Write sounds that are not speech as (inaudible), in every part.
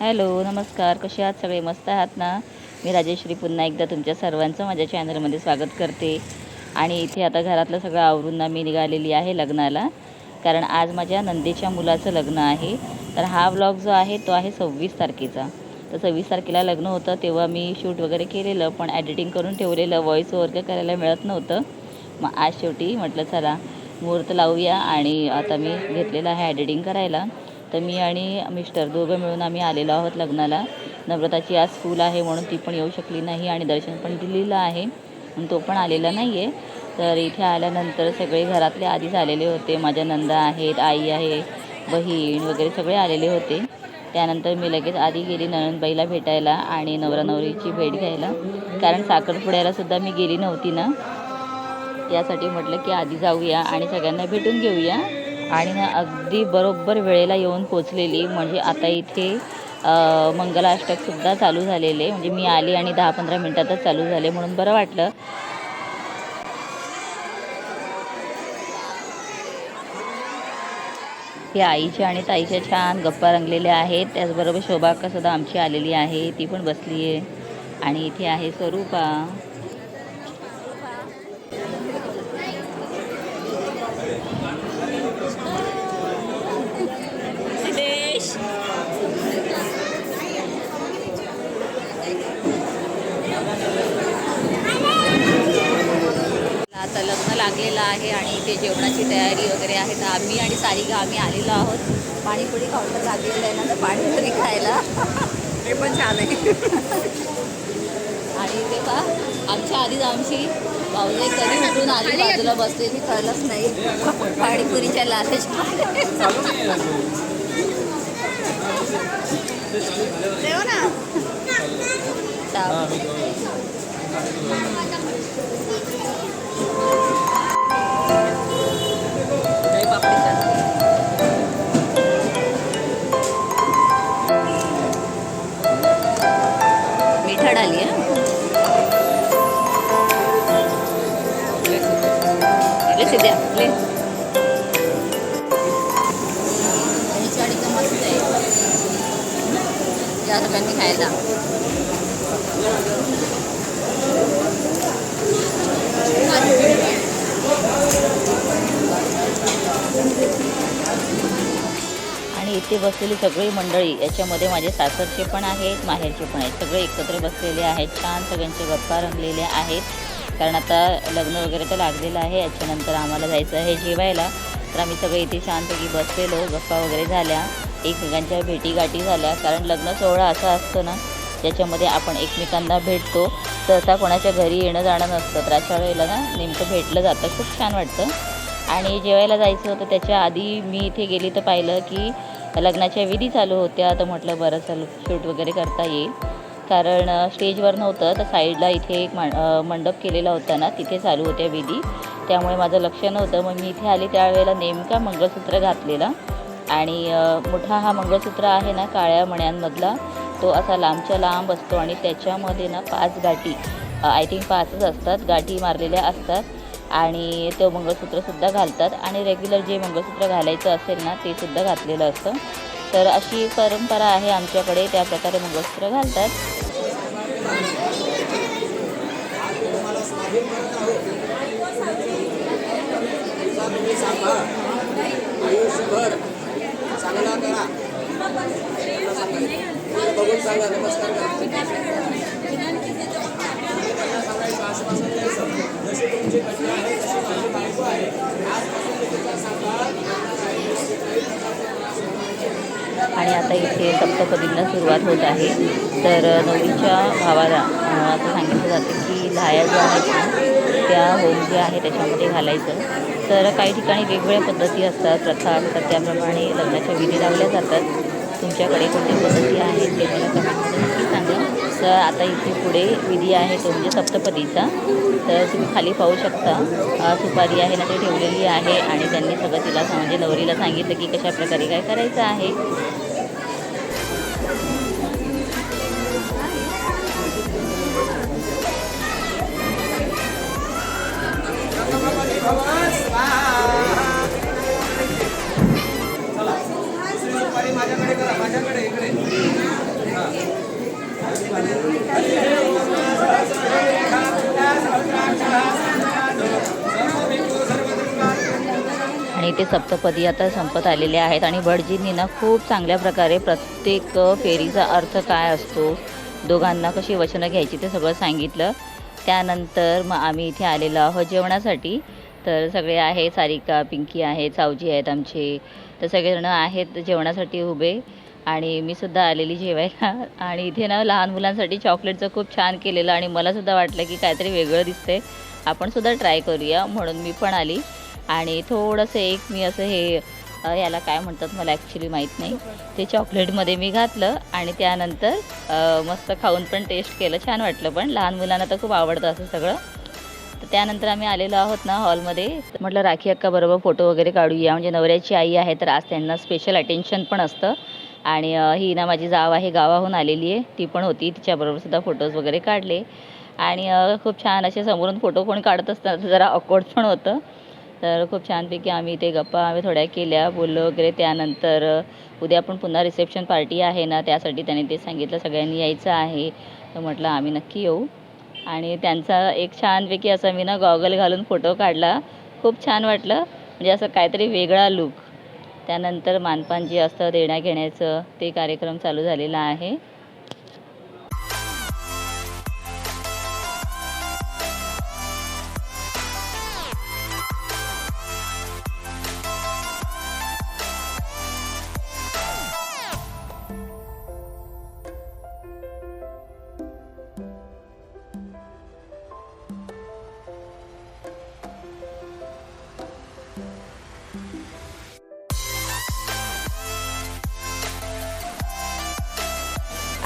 Hello नमस्कार. कसे आहात? सगळे मस्त आहात ना? मी राजेश्री पुन्हा एकदा तुमच्या सर्वांचं माझ्या चॅनलमध्ये स्वागत करते. आणि इथे आता घरातलं सगळं आवरून ना मी निघालेली आहे लग्नाला. कारण आज माझ्या नंदेच्या मुलाचं लग्न आहे. तर हा व्लॉग जो आहे तो आहे सव्वीस तारखेचा. तर सव्वीस तारखेला लग्न होतं तेव्हा मी शूट वगैरे केलेलं पण एडिटिंग करून ठेवलेलं व्हॉईस ओव्हर काय करायला मिळत नव्हतं. मग आज शेवटी म्हटलं चला मुहूर्त लावूया. आणि आता मी घेतलेलं आहे एडिटिंग करायला. तर मी आणि मिस्टर दोघं मिळून आम्ही आलेलो आहोत लग्नाला. नम्रताची आज स्कूल आहे म्हणून ती पण येऊ शकली नाही आणि दर्शन पण दिलेलं आहे. तो पण आलेला नाही आहे तर इथे आल्यानंतर सगळे घरातले आधीच आलेले होते. माझ्या नंदा आहेत आई आहे बहीण वगैरे सगळे आलेले होते. त्यानंतर मी लगेच आधी गेली नणंदबाईला भेटायला आणि नवरा नवरीची भेट घ्यायला. कारण साखरपुड्याला सुद्धा मी गेली नव्हती ना. यासाठी म्हटलं की आधी जाऊया आणि सगळ्यांना भेटून घेऊया. आणि ना अगदी बरोबर वेळेला येऊन पोचलेली. म्हणजे आता इथे मंगलाष्टकसुद्धा चालू झालेले. म्हणजे मी आली आणि दहा पंधरा मिनटातच चालू झाले म्हणून बरं वाटलं. हे आईच्या आणि ताईच्या छान गप्पा रंगलेल्या आहेत. त्याचबरोबर शोभा कसुद्धा आमची आलेली आहे. ती पण बसली आहे आणि इथे आहे स्वरूपा. आता लग्न लागलेलं आहे आणि इथे जेवणाची तयारी वगैरे आहे. तर आम्ही आणि सारिका आम्ही आलेलो आहोत. पाणीपुरी काउंटर लागलेलं आहे ना तर पाणीपुरी खायला. हे पण छान आहे. आणि इथे पहा आमच्या आधीच आमची भाऊजाई कधी उठून आली बाजूला बसलेली कळलंच नाही. पाणीपुरीच्या लालेच ना (laughs) ले सिद्ध्या ले एकदम मस्त आहे या सगळ्यांनी खायला. आणि इथे बसलेली सगळी मंडळी याच्यामध्ये माझे सासरचे पण आहेत माहेरचे पण आहेत. सगळे एकत्र बसलेले आहेत छान सगळ्यांचे गप्पा रंगलेले आहेत. कारण आता लग्न वगैरे तर लागलेलं आहे याच्यानंतर आम्हाला जायचं आहे जेवायला. तर आम्ही सगळे इथे छानपैकी बसलेलो गप्पा वगैरे झाल्या. एकमेकांच्या भेटीगाठी झाल्या कारण लग्न सोहळा असा असतो ना ज्याच्यामध्ये आपण एकमेकांना भेटतो. सहसा कोणाच्या घरी येणं जाणं नसतं तर अशा वेळेला ना नेमकं भेटलं जातं. खूप छान वाटतं. आणि जेवायला जायचं होतं त्याच्या आधी मी इथे गेली तर पाहिलं की लग्नाच्या विधी चालू होत्या. तर म्हटलं बरं चल शूट वगैरे करता येईल. कारण स्टेजवर नव्हतं तर साईडला इथे एक मंडप केलेला होता ना तिथे चालू होत्या विधी. त्यामुळे माझं लक्ष नव्हतं. मग मी इथे आले त्यावेळेला नेमका मंगळसूत्र घातलेला. आणि मोठा हा मंगळसूत्र आहे ना काळ्या मण्यांमधला तो असा लांबच्या लांब असतो आणि त्याच्यामध्ये ना पाच गाठी आय थिंक पाचच असतात गाठी मारलेल्या असतात. आणि तो मंगळसूत्रसुद्धा घालतात. आणि रेग्युलर जे मंगळसूत्र घालायचं असेल ना ते सुद्धा घातलेलं असतं. तर अशी परंपरा आहे आमच्याकडे त्या प्रकारे मंगळसूत्र घालतात. आयुष्यभर चांगला करा. बघून सांगा. नमस्कार करा सांगायचं आश्वासन द्यायचं जशी तुमची कन्या आहे तशी माझी बायको आहे आजपासून मी तिचा सांभाळ आणि आता इथे सप्तपदींना सुरुवात होत आहे. तर नवरीच्या भावाला असं सांगितलं जातं की लाया ज्या आहेत त्या होम जे आहे त्याच्यामध्ये घालायचं. तर काही ठिकाणी वेगवेगळ्या पद्धती असतात प्रथा असतात त्याप्रमाणे लग्नाच्या विधी लावल्या जातात. तुमच्याकडे कोणत्या पद्धती आहेत ते मला कमेंटमध्ये नक्की सांगा. तर आता इथे पुढे विधी आहे तो म्हणजे सप्तपदीचा. तर तुम्ही खाली पाहू शकता सुपारी आहे ना ते ठेवलेली आहे आणि त्यांनी सगळं तिला म्हणजे नवरीला सांगितलं की कशा प्रकारे काय करायचं आहे. ते सप्तपदी आता संपत आलेले आहेत. आणि भटजींनी ना खूप चांगल्या प्रकारे प्रत्येक फेरीचा अर्थ काय असतो दोघांना कशी वचनं घ्यायची ते सगळं सांगितलं. त्यानंतर मग आम्ही इथे आलेलो आहोत जेवणासाठी. तर सगळे आहे सारिका पिंकी आहे सावजी आहेत आमचे. तर सगळेजण आहेत जेवणासाठी उभे. आणि मी सुद्धा आलेली जेवायला. आणि इथे ना लहान मुलांसाठी चॉकलेटचं खूप छान केलेलं. आणि मला सुद्धा वाटलं की काहीतरी वेगळं दिसतंय. आपण सुद्धा ट्राय करूया. म्हणून मी पण आली. आणि थोडंसं एक मी असं हे याला काय म्हणतात मला ॲक्च्युली माहीत नाही. ते चॉकलेटमध्ये मी घातलं आणि त्यानंतर मस्त खाऊन पण टेस्ट केलं छान वाटलं पण. लहान मुलांना तर खूप आवडतं असं सगळं. तर त्यानंतर आम्ही आलेलो आहोत ना हॉलमध्ये. म्हटलं राखी अक्काबरोबर फोटो वगैरे काढूया. म्हणजे नवऱ्याची आई आहे तर आज त्यांना स्पेशल अटेन्शन पण असतं. आणि ही ना माझी जाव आहे गावाहून आलेली आहे. ती पण होती तिच्याबरोबर सुद्धा फोटोज वगैरे काढले. आणि खूप छान असे समोरून फोटो कोणी काढत असताना जरा ऑकवर्ड पण होतं. तर खूप छानपैकी आम्ही ते गप्पा आम्ही थोड्या केल्या बोललो वगैरे. त्यानंतर उद्या पण पुन्हा रिसेप्शन पार्टी आहे ना त्यासाठी त्याने ते सांगितलं सगळ्यांनी यायचं आहे. तर म्हटलं आम्ही नक्की येऊ. आणि त्यांचा एक छानपैकी असा मी ना गॉगल घालून फोटो काढला. खूप छान वाटलं. म्हणजे असं काहीतरी वेगळा लुक. त्यानंतर मानपान जे असतं देण्याघेण्याचं ते कार्यक्रम चालू झालेला आहे.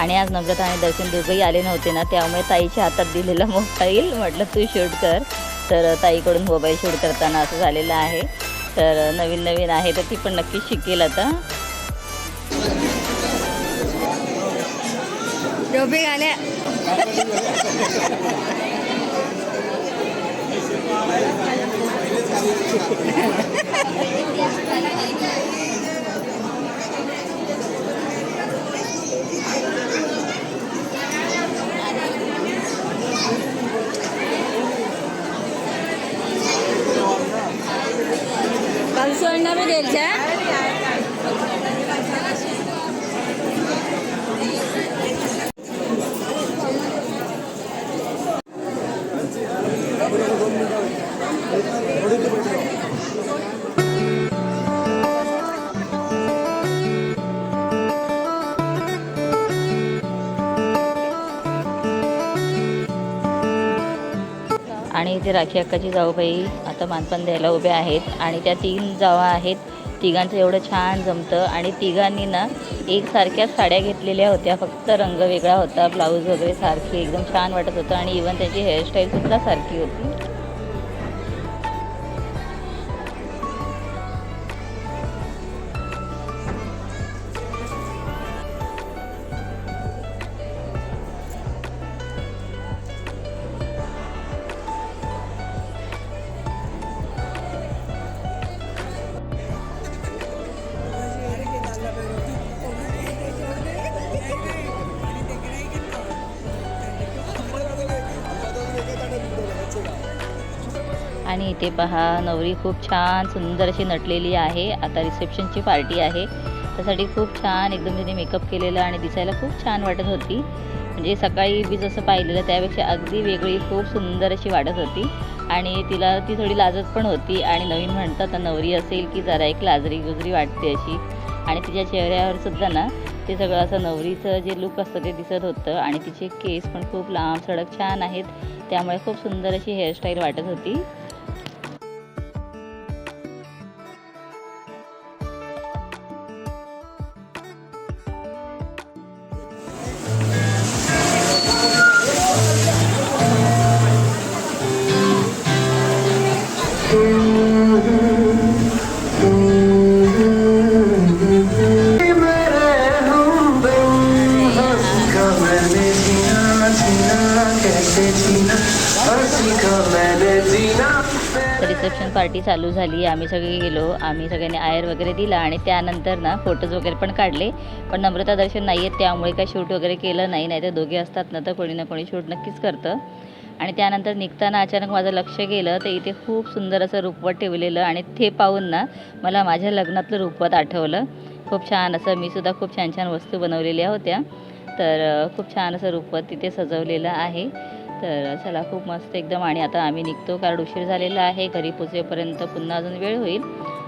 आणि आज नम्रता आणि दर्शन दोघंही आले नव्हते ना त्यामुळे ताईच्या हातात दिलेला मोबाईल म्हटलं तू शूट कर. तर ताईकडून मोबाईल शूट करताना असं झालेलं आहे. तर नवीन नवीन आहे तर ती पण नक्कीच शिकेल आता. आल्या. (laughs) राखी अक्काची जाऊबाई आता मानपण द्यायला उभ्या आहेत आणि त्या तीन जावा आहेत. तिघांचं एवढं छान जमतं आणि तिघांनी ना एकसारख्याच साड्या घेतलेल्या होत्या. फक्त रंग वेगळा होता ब्लाऊज वगैरे सारखी एकदम छान वाटत होतं आणि इवन त्याची हेअरस्टाईलसुद्धा सारखी होती. आणि इथे पहा नवरी खूप छान सुंदर अशी नटलेली आहे. आता रिसेप्शनची पार्टी आहे. त्यासाठी खूप छान एकदम तिने मेकअप केलेलं आणि दिसायला खूप छान वाटत होती. म्हणजे सकाळी बी जसं पाहिलेलं त्यापेक्षा अगदी वेगळी खूप सुंदर अशी वाटत होती. आणि तिला ती थोडी लाजत पण होती. आणि नवीन म्हणतात तर नवरी असेल की जरा एक लाजरी गुजरी वाटते अशी. आणि तिच्या चेहऱ्यावर सुद्धा ना ते सगळं असं नवरीचं जे लुक असतं ते दिसत होतं. आणि तिचे केस पण खूप लांब सडक छान आहेत. त्यामुळे खूप सुंदर अशी हेअरस्टाईल वाटत होती. रिसेप्शन पार्टी चालू झाली. आम्ही सगळे गेलो. आम्ही सगळ्यांनी आयर वगैरे दिला आणि त्यानंतर ना फोटोज वगैरे पण काढले. पण नम्रता दर्शन नाही आहेत त्यामुळे काय शूट वगैरे केलं नाही. नाही तर दोघे असतात ना तर कोणी ना कोणी शूट नक्कीच करतं. आणि त्यानंतर निघताना अचानक माझं लक्ष गेलं तर इथे खूप सुंदर असं रूपवत ठेवलेलं आणि ते पाहून ना मला माझ्या लग्नातलं रूपवत आठवलं. खूप छान असं मी सुद्धा खूप छान छान वस्तू बनवलेल्या होत्या. तर खूप छान असं रुपवत तिथे सजवलेलं आहे. तर चला खूप मस्त एकदम आणि आता आम्ही निघतो. कारण उशीर झालेला आहे. घरी पोचेपर्यंत पुन्हा अजून वेळ होईल.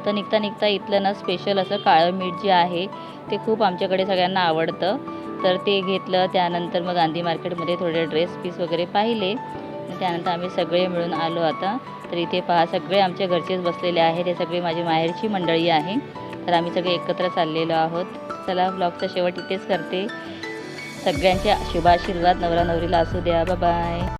तर निघता निघता इथलं ना स्पेशल असं काळं मीठ जे आहे ते खूप आमच्याकडे सगळ्यांना आवडतं. तर ते घेतलं. त्यानंतर मग गांधी मार्केटमध्ये थोडे ड्रेस पीस वगैरे पाहिले. त्यानंतर आम्ही सगळे मिळून आलो आता. तर इथे पहा सगळे आमच्या घरचेच बसलेले आहेत. हे सगळे माझी माहेरची मंडळी आहे. तर आम्ही सगळे एकत्र चाललेलो आहोत. चला ब्लॉगचा शेवट इथेच करते. सगळ्यांच्या शुभाशीर्वाद नवरा नवरीला असू द्या. बाय